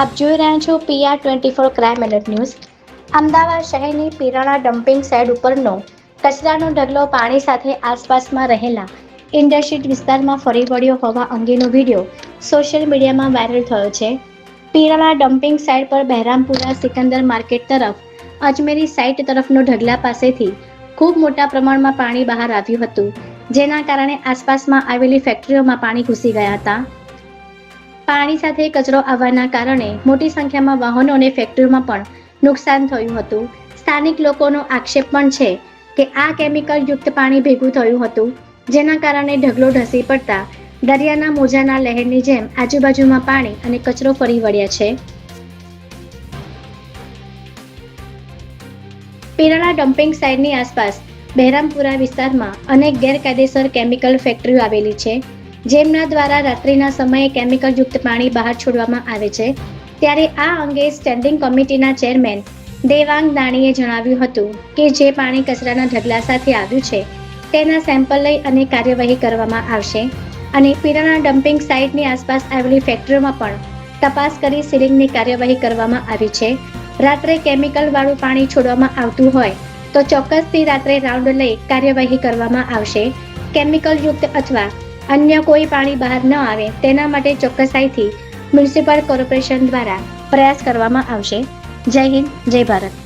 આપ જોઈ રહ્યા છો PR twenty four crime alert news Ahmedabad શહેરની પીરાણા ડમ્પિંગ સાઇડ ઉપરનો કચરાનો ઢગલો પાણી સાથે આસપાસમાં રહેલા ઇન્ડસ્ટ્રીટ વિસ્તારમાં ફરી વળ્યો હોવા અંગેનો વીડિયો સોશિયલ મીડિયામાં વાયરલ થયો છે. પીરાણા ડમ્પિંગ સાઇડ પર બહેરામપુરા સિકંદર માર્કેટ તરફ અજમેરી સાઇટ તરફનો ઢગલા પાસેથી ખૂબ મોટા પ્રમાણમાં પાણી બહાર આવ્યું હતું, જેના કારણે આસપાસમાં આવેલી ફેક્ટરીઓમાં પાણી ઘૂસી ગયા હતા. પાણી સાથે કચરો આવવાના કારણે મોટી સંખ્યામાં વાહનો અને ફેક્ટરીમાં પણ નુકસાન થયું હતું. સ્થાનિક લોકોનો આક્ષેપ પણ છે કે આ કેમિકલ યુક્ત પાણી ભેગું થયું હતું, જેના કારણે ઢગલો ઢસી પડતા દરિયાના મોજાના લહેરની જેમ આજુબાજુમાં પાણી અને કચરો ફરી વળ્યા છે. પીરાણા ડમ્પિંગ સાઇટની આસપાસ બહેરામપુરા વિસ્તારમાં અનેક ગેરકાયદેસર કેમિકલ ફેક્ટરીઓ આવેલી છે. જેમના દ્વારા રાત્રિના સમયે કેમિકલ યુક્ત પાણી બહાર છોડવામાં આવે છે. ત્યારે આ અંગે સ્ટેન્ડિંગ કમિટીના ચેરમેન દેવાંગ દાણીએ જણાવ્યું હતું કે જે પાણી કચરાના ઢગલા સાથે આવ્યું છે, તેના સેમ્પલ લઈ અને કાર્યવાહી કરવામાં આવશે અને પીરાણા ડમ્પિંગ સાઇટની આસપાસ આવેલી ફેક્ટરીઓમાં પણ તપાસ કરી સીલિંગની કાર્યવાહી કરવામાં આવી છે. રાત્રે કેમિકલ વાળું પાણી છોડવામાં આવતું હોય તો ચોક્કસથી રાત્રે રાઉન્ડ લઈ કાર્યવાહી કરવામાં આવશે. કેમિકલ યુક્ત અથવા અન્ય કોઈ પાણી બહાર ન આવે તેના માટે ચોક્કસાઈથી મ્યુનિસિપલ કોર્પોરેશન દ્વારા પ્રયાસ કરવામાં આવશે. જય હિન્દ, જય ભારત.